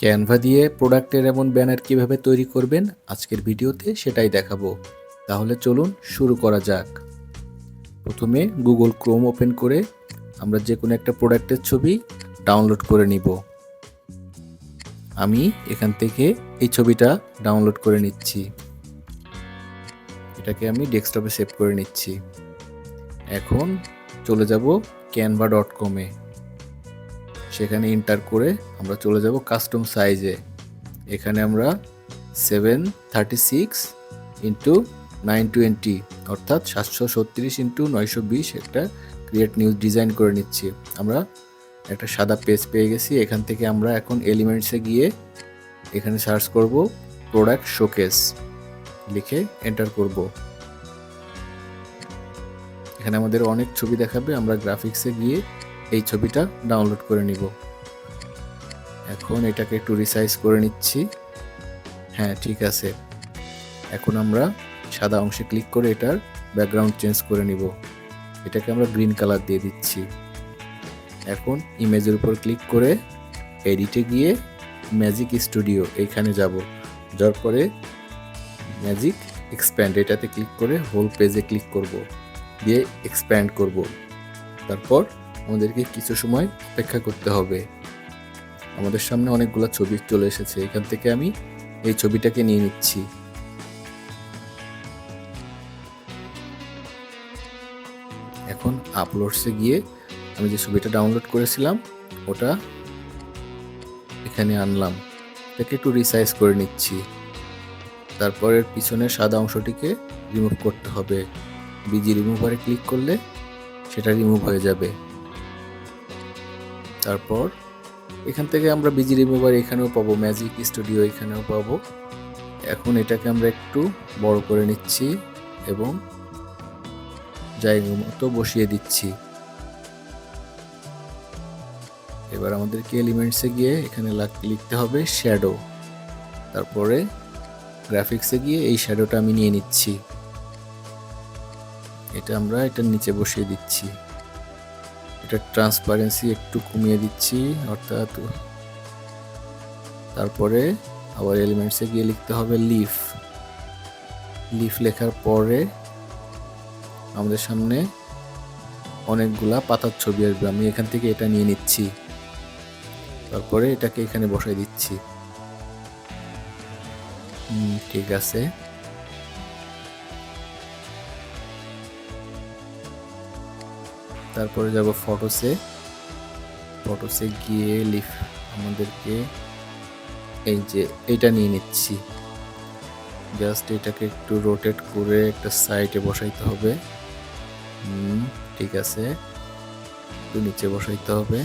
Canva দিয়ে প্রোডাক্টের এমন ব্যানার কীভাবে তৈরি করবেন আজকের ভিডিওতে সেটাই দেখাবো। তাহলে চলুন শুরু করা যাক। প্রথমে গুগল ক্রোম ওপেন করে আমরা যে কোনো একটা প্রোডাক্টের ছবি ডাউনলোড করে নিব। আমি এখান থেকে এই ছবিটা ডাউনলোড করে নিচ্ছি। এটাকে আমি ডেস্কটপে সেভ করে নিচ্ছি। এখন চলে যাব ক্যানভা ডট কমে। সেখানে এন্টার করে আমরা চলে যাব কাস্টম সাইজে এখানে আমরা seven thirty six into nine twenty অর্থাৎ সাতশো ছত্রিশ ইন্টু নয়শো বিশ একটা ক্রিয়েট নিউজ ডিজাইন করে নিচ্ছি। আমরা একটা সাদা পেজ পেয়ে গেছি, এখান থেকে আমরা এখন এলিমেন্টসে গিয়ে এখানে সার্চ করব প্রোডাক্ট শোকেস লিখে এন্টার করব। এখানে আমাদের অনেক ছবি দেখাবে, আমরা গ্রাফিক্সে গিয়ে এই ছবিটা ডাউনলোড করে নিব। এখন এটাকে একটু রিসাইজ করে নিচ্ছি। হ্যাঁ ঠিক আছে। এখন আমরা সাদা অংশে ক্লিক করে এটার ব্যাকগ্রাউন্ড চেঞ্জ করে নিব। এটাকে আমরা গ্রিন কালার দিয়ে দিচ্ছি। এখন ইমেজের উপর ক্লিক করে এডিটে গিয়ে ম্যাজিক স্টুডিও এইখানে যাব। যাওয়ার পরে ম্যাজিক এক্সপ্যান্ড এটাতে ক্লিক করে হোল পেজে ক্লিক করব। দিয়ে এক্সপ্যান্ড করব। তারপর আমাদেরকে কিছু সময় অপেক্ষা করতে হবে। আমাদের সামনে অনেকগুলো ছবি চলে এসেছে। এখান থেকে আমি এই ছবিটাকে নিয়ে নিচ্ছি। এখন আপলোডসে গিয়ে আমি যে ছবিটা ডাউনলোড করেছিলাম, ওটা এখানে আনলাম। এটাকে একটু রিসাইজ করে নিচ্ছি। তারপরের পিছনের সাদা অংশটিকে রিমুভ করতে হবে। বিজি রিমুভারে ক্লিক করলে সেটা রিমুভ হয়ে যাবে। তারপর এখান থেকে আমরা বিজি রিমুভার এখানেও পাবো, ম্যাজিক স্টুডিও এখানেও পাবো। এখন এটাকে আমরা একটু বড় করে নিচ্ছি এবং জায়গা মতো বসিয়ে দিচ্ছি। এবার আমাদেরকে এলিমেন্টসে গিয়ে এখানে লিখতে হবে শ্যাডো। তারপরে গ্রাফিক্সে গিয়ে এই শ্যাডোটা আমি নিয়ে নিচ্ছি। এটা আমরা এটার নিচে বসিয়ে দিচ্ছি। এটা ট্রান্সপারেন্সি একটু কমিয়ে দিচ্ছি, অর্থাৎ তারপরে আবার এলিমেন্টসে গিয়ে লিখতে হবে লিফ লিফ লেখার পরে আমাদের সামনে অনেকগুলা পাতার ছবি আসবে। আমি এখান থেকে এটা নিয়ে নিচ্ছি। তারপরে এটাকে এখানে বসাই দিচ্ছি। ঠিক আছে। তারপরে যাব ফটোসে ফটোসে গিয়ে লিফ আমাদেরকে এই যে এটা নিয়ে নিচ্ছি। জাস্ট এটাকে একটু রোটেট করে একটা সাইডে বসাইতে হবে। হুম, ঠিক আছে। একটু নিচে বসাইতে হবে।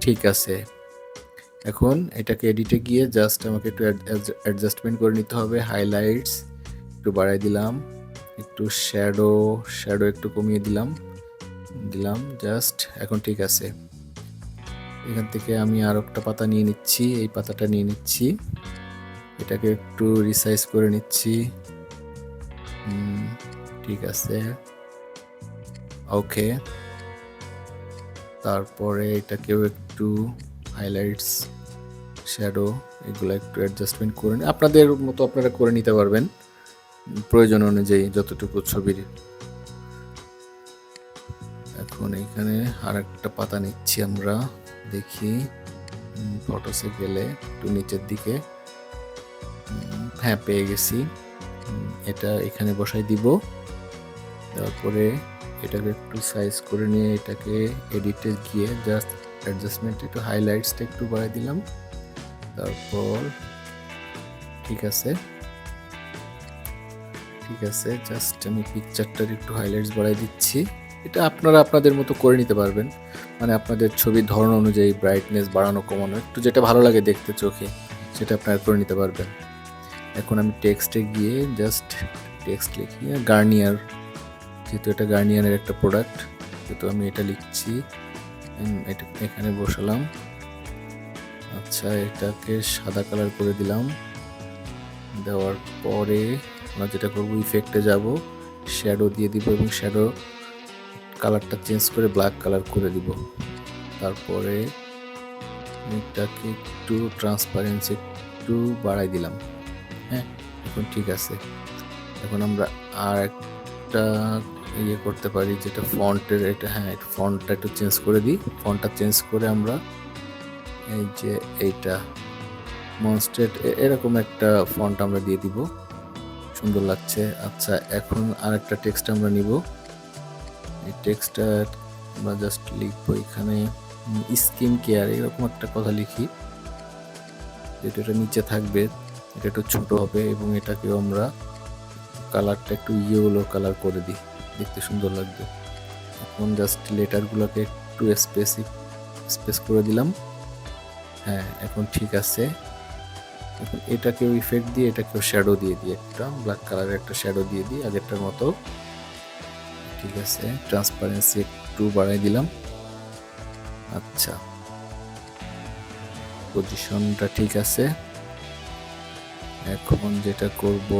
ঠিক আছে। এখন এটাকে এডিটে গিয়ে জাস্ট আমাকে একটু অ্যাডজাস্টমেন্ট করে নিতে হবে। হাইলাইটস একটু বাড়াই দিলাম। একটু শ্যাডো শ্যাডো একটু কমিয়ে দিলাম। দিলাম জাস্ট এখন ঠিক আছে। এখান থেকে আমি আর একটা পাতা নিয়ে নিচ্ছি, এই পাতাটা নিয়ে নিচ্ছি। এটাকে একটু রিসাইজ করে নিচ্ছি। ঠিক আছে। ওকে তারপরে এটাকেও একটু হাইলাইটস শ্যাডো এগুলো একটু অ্যাডজাস্টমেন্ট করে আপনাদের মতো আপনারা করে নিতে পারবেন। প্রয়োজন অনুযায়ী যতটুকু ছবির এখন এখানে আর একটা পাতা নিচ্ছি আমরা, দেখি ফটোসে গেলে একটু নিচের দিকে হ্যাঁ পেয়ে গেছি। এটা এখানে বসাই দিব, তারপরে এটাকে একটু সাইজ করে নিয়ে এটাকে এডিটে গিয়ে জাস্ট অ্যাডজাস্টমেন্ট একটু হাইলাইটসটা একটু বাড়াই দিলাম। তারপর, ঠিক আছে। ঠিক আছে জাস্ট আমি পিকচারটার একটু হাইলাইটস বাড়াই দিচ্ছি। এটা আপনারা আপনাদের মতো করে নিতে পারবেন। মানে আপনাদের ছবির ধরন অনুযায়ী ব্রাইটনেস বাড়ানো, কমানো, একটু যেটা ভালো লাগে দেখতে চোখে, সেটা আপনারা করে নিতে পারবেন। এখন আমি টেক্সটে গিয়ে জাস্ট টেক্সট লিখি গার্নিয়ার যেহেতু এটা গার্নিয়ারের একটা প্রোডাক্ট যেহেতু আমি এটা লিখছি। এটা এখানে বসালাম। আচ্ছা এটাকে সাদা কালার করে দিলাম। দেওয়ার পরে আমরা যেটা করব ইফেক্টে যাব শ্যাডো দিয়ে দিব এবং শ্যাডো কালারটা চেঞ্জ করে ব্ল্যাক কালার করে দিব। তারপরে এটাকে একটু ট্রান্সপারেন্সি একটু বাড়াই দিলাম। হ্যাঁ এখন ঠিক আছে। এখন আমরা আর একটা ইয়ে করতে পারি, যেটা ফন্টের এটা হ্যাঁ ফন্টটা একটু চেঞ্জ করে দিই। ফন্টটা চেঞ্জ করে আমরা এই যে এইটা মনস্ট্রেট এরকম একটা ফন্ট আমরা দিয়ে দিব। সুন্দর লাগছে। আচ্ছা এখন আর একটা টেক্সট আমরা নিব। এই টেক্সটটা আমরা জাস্ট লিখব এখানে স্কিন কেয়ার এরকম একটা কথা লিখি। যেটা এটা নিচে থাকবে, এটা একটু ছোট হবে এবং এটাকেও আমরা কালারটা একটু ইয়েলো কালার করে দিই। দেখতে সুন্দর লাগবে। এখন জাস্ট লেটারগুলোকে একটু স্পেসিক স্পেস করে দিলাম। হ্যাঁ এখন ঠিক আছে। এখন এটাকেও ইফেক্ট দিয়ে, এটাকেও শ্যাডো দিয়ে দিই একটা ব্ল্যাক কালারের একটা শ্যাডো দিয়ে দিই, আগেরটার মতো। ঠিক আছে ট্রান্সপারেন্সি একটু বাড়াই দিলাম। আচ্ছা। পজিশনটা ঠিক আছে। এখন যেটা করব,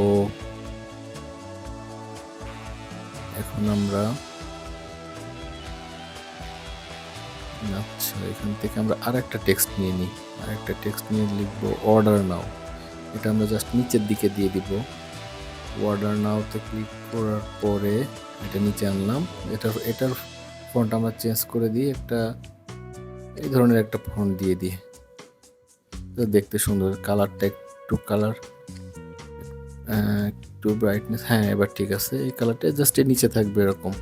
এখন আমরা আচ্ছা এখান থেকে আমরা আর একটা টেক্সট নিয়ে নিই। আর একটা টেক্সট নিয়ে লিখব অর্ডার নাও এটা আমরা জাস্ট নিচের দিকে দিয়ে দিব। অর্ডার নাওতে ক্লিক করার পরে এটা নিচে আনলাম। এটার এটার ফন্ট আমরা চেঞ্জ করে দিই একটা, এই ধরনের একটা ফন্ট দিয়ে দিই। তো দেখতে সুন্দর কালারটা একটু কালার একটু ব্রাইটনেস হ্যাঁ এবার ঠিক আছে। এই কালারটা জাস্ট এর নিচে থাকবে এরকম।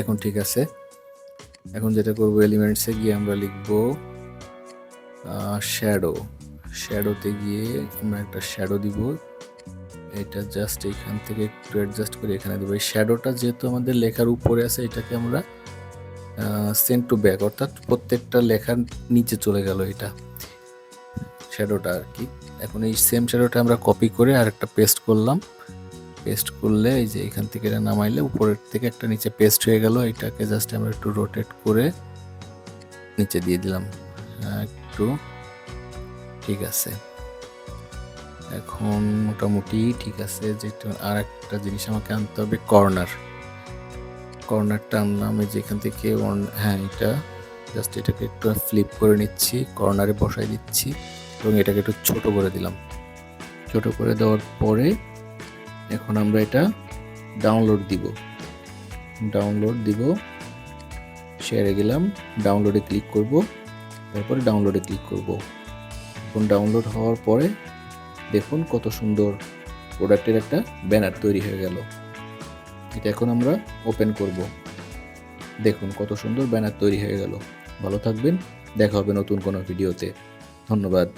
এখন ঠিক আছে। এখন যেটা করব এলিমেন্টসে গিয়ে আমরা লিখব শ্যাডো শ্যাডোতে গিয়ে আমরা একটা শ্যাডো দিব। এটা জাস্ট এখান থেকে একটু অ্যাডজাস্ট করে এখানে দেবো। এই শ্যাডোটা যেহেতু আমাদের লেখার উপরে আছে, এটাকে আমরা সেন্ট টু ব্যাক অর্থাৎ প্রত্যেকটা লেখার নিচে চলে গেল এটা। শ্যাডোটা আর কি। এখন এই সেম শ্যাডোটা আমরা কপি করে আর একটা পেস্ট করলাম। পেস্ট করলে এই যে এখান থেকে এটা নামাইলে উপরের থেকে একটা নিচে পেস্ট হয়ে গেল। এটাকে জাস্ট আমরা একটু রোটেট করে নিচে দিয়ে দিলাম। একটু। ঠিক আছে। এখন মোটামুটি ঠিক আছে যেটা আর একটা জিনিস আমাকে আনতে হবে, কর্নার। কর্নারটা আনলাম, এই যেখান থেকে হ্যাঁ এটা। জাস্ট এটাকে একটু ফ্লিপ করে নিচ্ছি, কর্নারে বসাই দিচ্ছি এবং এটাকে একটু ছোট করে দিলাম। ছোট করে দেওয়ার পরে এখন আমরা এটা ডাউনলোড দিব। ডাউনলোড দিব শেয়ারে গেলাম ডাউনলোডে ক্লিক করব। তারপরে ডাউনলোডে ক্লিক করব। এখন ডাউনলোড হওয়ার পরে দেখুন কত সুন্দর প্রোডাক্টের একটা ব্যানার তৈরি হয়ে গেল। এটা এখন আমরা ওপেন করব। দেখুন কত সুন্দর ব্যানার তৈরি হয়ে গেল। ভালো থাকবেন, দেখা হবে নতুন কোনো ভিডিওতে ধন্যবাদ।